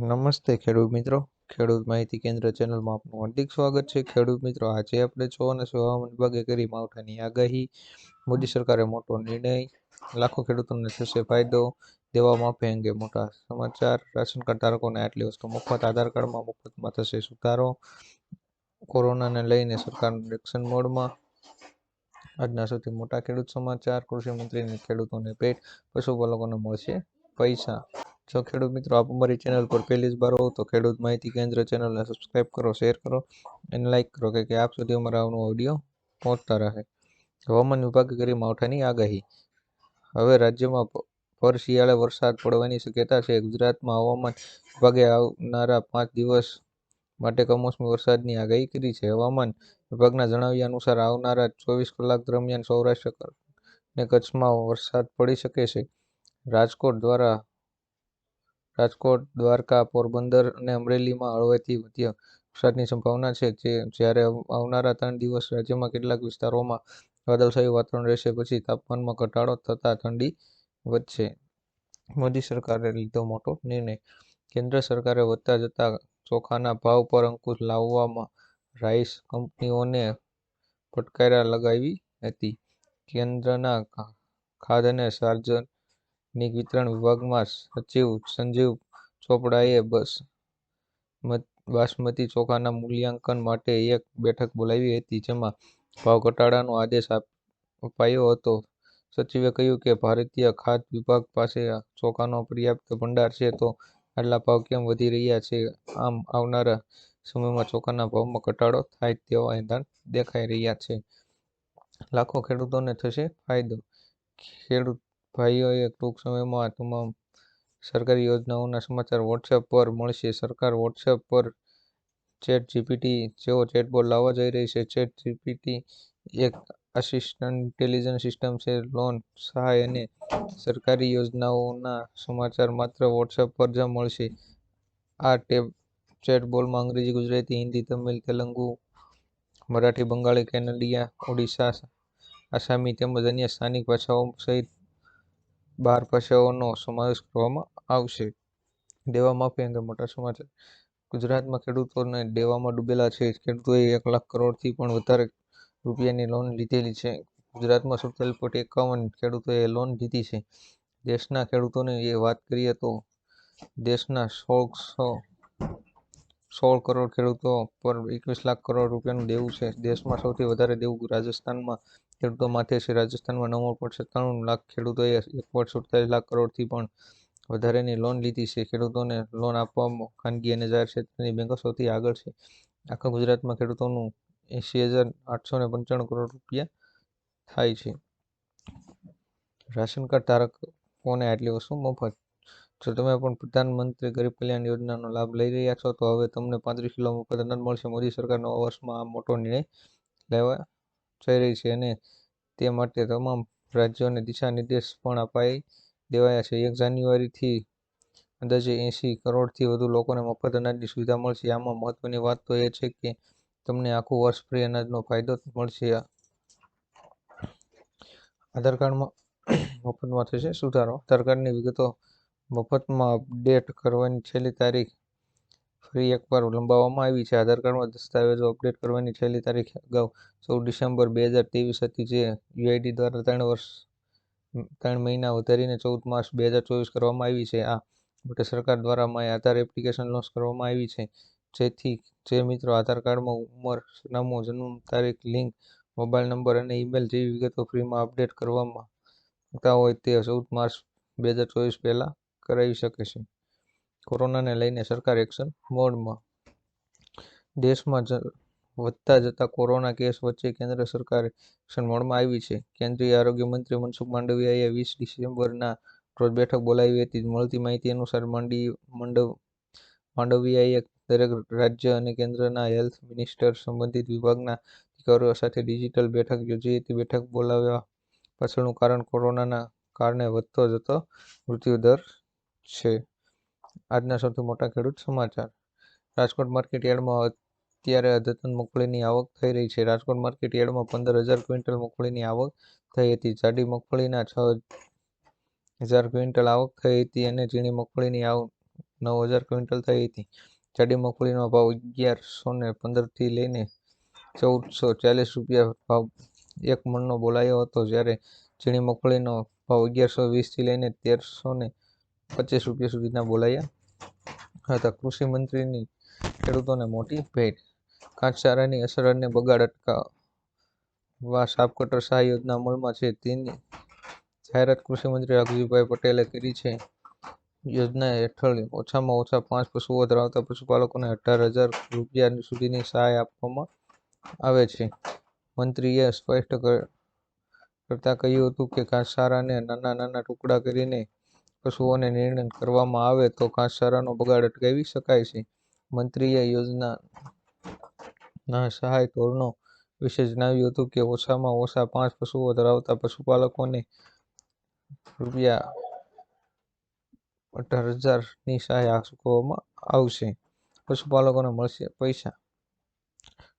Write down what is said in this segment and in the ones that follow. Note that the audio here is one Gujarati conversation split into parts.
નમસ્તે ખેડૂત મિત્રો. ખેડૂત માહિતી કેન્દ્ર ચેનલમાં આપનું હાર્દિક સ્વાગત છે. ખેડૂત મિત્રો, આજે આપણે છો અને હવામાન વિભાગે કરી માવઠાની આગાહી. મોદી સરકારે મોટો નિર્ણય લાખો ખેડૂતોને થશે ફાયદો દેવા માફી અંગે મોટા સમાચાર. રાશન કાર્ડ ધારકોને આટલી વસ્તુ મફત, આધાર કાર્ડમાં મફતમાં થશે સુધારો. કોરોનાને લઈને સરકાર એક્શન મોડમાં. આજના સૌથી મોટા ખેડૂત સમાચાર, કૃષિ મંત્રીને ખેડૂતોને પેટ પશુપાલકોને મળશે પૈસા. જો ખેડૂત મિત્રો, આપ અમારી ચેનલ પર પહેલી જ વાર હો તો ખેડૂત માહિતી કેન્દ્ર ચેનલને સબસ્ક્રાઈબ કરો શેર કરો અને લાઇક કરો કે કે આપ સુધી અમારા આવનો ઓડિયો પહોંચતા રહે. હવામાન વિભાગે કરી માવઠાની આગાહી. હવે રાજ્યમાં પર શિયાળે વરસાદ પડવાની શક્યતા છે. ગુજરાતમાં હવામાન વિભાગે આવનારા પાંચ દિવસ માટે કમોસમી વરસાદની આગાહી કરી છે. હવામાન વિભાગના જણાવ્યા અનુસાર આવનારા ચોવીસ કલાક દરમિયાન સૌરાષ્ટ્ર અને કચ્છમાં વરસાદ પડી શકે છે. રાજકોટ દ્વારા રાજકોટ, દ્વારકા, પોરબંદર અને અમરેલીમાં હળવેથી મધ્યમ વરસાદની સંભાવના છે જે જ્યારે આવનારા ત્રણ દિવસ રાજ્યમાં કેટલાક વિસ્તારોમાં વાદળછાયું વાતાવરણ રહેશે, પછી તાપમાનમાં ઘટાડો થતાં ઠંડી વધશે. મોદી સરકારે લીધો મોટો નિર્ણય. કેન્દ્ર સરકારે વધતા જતા ચોખાના ભાવ પર અંકુશ લાવવામાં રાઈસ કંપનીઓને ફટકારા લગાવી હતી. કેન્દ્રના ખાદ્ય અને સાર્વજનિક વિતરણ વિભાગમાં સચિવ સંજીવ ચોપડાએ બસ બાસમતી ચોખાના મૂલ્યાંકન માટે એક બેઠક બોલાવી હતી, જેમાં ભાવ ઘટાડાનો આદેશ અપાયો હતો. સચિવે કહ્યું કે ભારતીય ખાદ્ય વિભાગ પાસે ચોખાનો પર્યાપ્ત ભંડાર છે, તો આટલા ભાવ કેમ વધી રહ્યા છે? આમ આવનારા સમયમાં ચોખાના ભાવમાં ઘટાડો થાય તેવા એંધાણ દેખાઈ રહ્યા છે. લાખો ખેડૂતોને થશે ફાયદો. ખેડૂત ભાઈઓએ ટૂંક સમયમાં તમામ સરકારી યોજનાઓના સમાચાર વોટ્સએપ પર મળશે. સરકાર વોટ્સએપ પર ચેટ જીપીટી જેવો ચેટબોટ લાવવા જઈ રહી છે. ચેટ જીપીટી એક આસિસ્ટન્ટ ઇન્ટેલિજન્સ સિસ્ટમ છે. લોન સહાય અને સરકારી યોજનાઓના સમાચાર માત્ર વોટ્સએપ પર જ મળશે. આ ટેબ ચેટબોલમાં અંગ્રેજી, ગુજરાતી, હિન્દી, તમિલ, તેલુગુ, મરાઠી, બંગાળી, કેનેડિયા, ઓડિશા, આસામી તેમજ અન્ય સ્થાનિક ભાષાઓ સહિત બાર ભાષાઓનો સમાવેશ કરવામાં આવશે. દેવા માફી અંગે મોટા સમાચાર. ગુજરાતમાં ખેડૂતોને દેવામાં ડૂબેલા છે. ખેડૂતોએ એક લાખ કરોડથી પણ વધારે રૂપિયાની લોન લીધેલી છે. ગુજરાતમાં સુડતાલીસ પોઈન્ટ એકાવન ખેડૂતોએ લોન લીધી છે. દેશના ખેડૂતોની એ વાત કરીએ તો દેશના સોળસો સોળ કરોડ ખેડૂતો પર એકવીસ લાખ કરોડ રૂપિયાનું દેવું છે. દેશમાં સૌથી વધારે દેવું રાજસ્થાનમાં ખેડૂતો માથે છે. રાજસ્થાનમાં નવ પોઈન્ટ સત્તાણું લાખ ખેડૂતોએ એક પોઈન્ટ સુડતાલીસ લાખ કરોડથી પણ વધારેની લોન લીધી છે. ખેડૂતોને લોન આપવામાં ખાનગી અને જાહેર ક્ષેત્રની બેંકો સૌથી આગળ છે. આખા ગુજરાતમાં ખેડૂતોનું એંશી હજાર આઠસો ને પંચાણું કરોડ રૂપિયા થાય છે. રાશન કાર્ડ ધારકોને આટલી વસ્તુ મફત જો તમે પણ પ્રધાનમંત્રી ગરીબ કલ્યાણ યોજનાનો લાભ લઈ રહ્યા છો, તો હવે તમને પાંત્રીસ કિલો મફત અનાજ મળશે. મોદી સરકાર નવા વર્ષમાં આ મોટો નિર્ણય લેવા જઈ રહી છે અને તે માટે તમામ રાજ્યોને દિશા નિર્દેશ પણ અપાઈ દેવાયા છે. એક જાન્યુઆરીથી અંદાજે એંશી કરોડથી વધુ લોકોને મફત અનાજની સુવિધા મળશે. આમાં મહત્વની વાત તો એ છે કે તમને આખું વર્ષ ફ્રી અનાજનો ફાયદો મળશે. આધાર કાર્ડમાં મફતમાં થશે સુધારો. આધાર કાર્ડની વિગતો મફતમાં અપડેટ કરવાની છેલ્લી તારીખ ફરી એકવાર લંબાવવામાં આવી છે. આધાર કાર્ડમાં દસ્તાવેજો અપડેટ કરવાની છેલ્લી તારીખ અગાઉ ચૌદ ડિસેમ્બર બે હજાર ત્રેવીસ હતી, જે યુઆઈડી દ્વારા ત્રણ વર્ષ, ત્રણ મહિના વધારીને ચૌદ માર્ચ બે હજાર ચોવીસ કરવામાં આવી છે. આ માટે સરકાર દ્વારા માય આધાર એપ્લિકેશન લોન્ચ કરવામાં આવી છે. જેથી જે મિત્રો આધાર કાર્ડમાં ઉંમર સરનામું જન્મ તારીખ, લિંક, મોબાઈલ નંબર અને ઈમેલ જેવી વિગતો ફ્રીમાં અપડેટ કરવામાં માંગતા હોય તે ચૌદ માર્ચ બે હજાર ચોવીસ પહેલાં કરાવી શકે છે. કોરોનાને લઈને સરકાર એક્શન મોડમાં. દેશમાં વધતા જતા કોરોના કેસ વચ્ચે કેન્દ્ર સરકાર એક્શન મોડમાં આવી છે. કેન્દ્રીય આરોગ્ય મંત્રી મનસુખ માંડવિયાએ વીસ ડિસેમ્બરના રોજ બેઠક બોલાવી હતી. મળતી માહિતી અનુસાર માંડી મંડવ માંડવિયાએ દરેક રાજ્ય અને કેન્દ્રના હેલ્થ મિનિસ્ટર સંબંધિત વિભાગના અધિકારીઓ સાથે ડિજિટલ બેઠક યોજી હતી. બેઠક બોલાવવા પાછળનું કારણ કોરોનાના કારણે વધતો જતો મૃત્યુદર છે. આજના સૌથી મોટા ખેડૂત સમાચાર. રાજકોટ માર્કેટ યાર્ડમાં અત્યારે અદ્યતન મગફળીની આવક થઈ રહી છે. રાજકોટ માર્કેટ યાર્ડમાં પંદર હજાર ક્વિન્ટલ મગફળીની આવક થઈ હતી. જાડી મગફળીના છ હજાર ક્વિન્ટલ આવક થઈ હતી અને ઝીણી મગફળીની આવક નવ હજાર ક્વિન્ટલ થઈ હતી. જાડી મગફળીનો ભાવ અગિયારસો ને પંદરથી લઈને ચૌદસો ચાલીસ રૂપિયા ભાવ એક મણનો બોલાયો હતો. જ્યારે ઝીણી મગફળીનો ભાવ અગિયારસો વીસથી લઈને તેરસો ને પચીસ રૂપિયા સુધીના બોલાયા. હતા. કૃષિ મંત્રીની ખેડૂતોને મોટી ભેટ. ઘાસચારાની અસર અને બગાડ અટકાવવા સાપકટર સહાય યોજના અમલમાં છે. તેની જાહેરાત કૃષિ મંત્રી રાઘુજીભાઈ પટેલે કરી છે. યોજના હેઠળ ઓછામાં ઓછા પાંચ પશુઓ ધરાવતા પશુપાલકોને અઢાર હજાર રૂપિયા સુધીની સહાય આપવામાં આવે છે. મંત્રીએ સ્પષ્ટ કરતા કહ્યું હતું કે ઘાસચારાને નાના નાના ટુકડા કરીને પશુઓને નિર્ણય કરવામાં આવે તો ઘાસચારાનો બગાડ અટકાવી શકાય છે. મંત્રીએ યોજનાના સહાય ધોરણો વિશે જણાવ્યું હતું કે ઓછામાં ઓછા પાંચ પશુઓ ધરાવતા પશુપાલકોને રૂપિયા અઢાર હજારની સહાય ચૂકવવામાં આવશે. પશુપાલકોને મળશે પૈસા.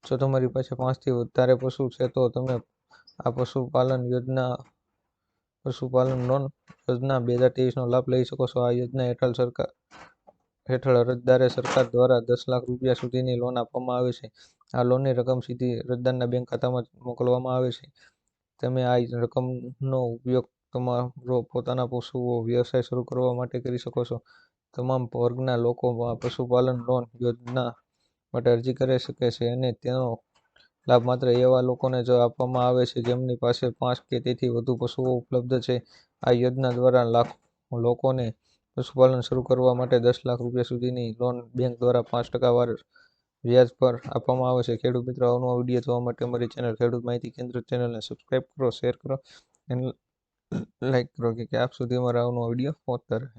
જો તમારી પાસે પાંચથી વધારે પશુ છે તો તમે આ પશુપાલન યોજના પશુપાલન લોન યોજના બે હજાર ત્રેવીસનો લાભ લઈ શકો છો. આ યોજના હેઠળ સરકાર, હેઠળ અરજદારે સરકાર દ્વારા દસ લાખ રૂપિયા સુધીની લોન આપવામાં આવે છે. આ લોનની રકમ સીધી અરજદારના બેંક ખાતામાં મોકલવામાં આવે છે. તમે આ રકમનો ઉપયોગ તમારો પોતાના પશુઓ વ્યવસાય શરૂ કરવા માટે કરી શકો છો. તમામ વર્ગના લોકો પશુપાલન લોન યોજના માટે અરજી કરી શકે છે અને તેનો લાભ માત્ર એવા લોકોને જ આપવામાં આવે છે, જેમની પાસે પાંચ કે તેથી વધુ પશુઓ ઉપલબ્ધ છે. આ યોજના દ્વારા લાખો લોકોને પશુપાલન શરૂ કરવા માટે દસ લાખ રૂપિયા સુધીની લોન બેંક દ્વારા પાંચ ટકા વ્યાજ પર આપવામાં આવે છે. ખેડૂત મિત્રો અવનવા વીડિયો જોવા માટે અમારી ચેનલ ખેડૂત માહિતી કેન્દ્ર ચેનલને સબસ્ક્રાઈબ કરો શેર કરો અને લાઈક કરો, કે આપ સુધી અમારા આવનો વીડિયો પહોંચતા રહે.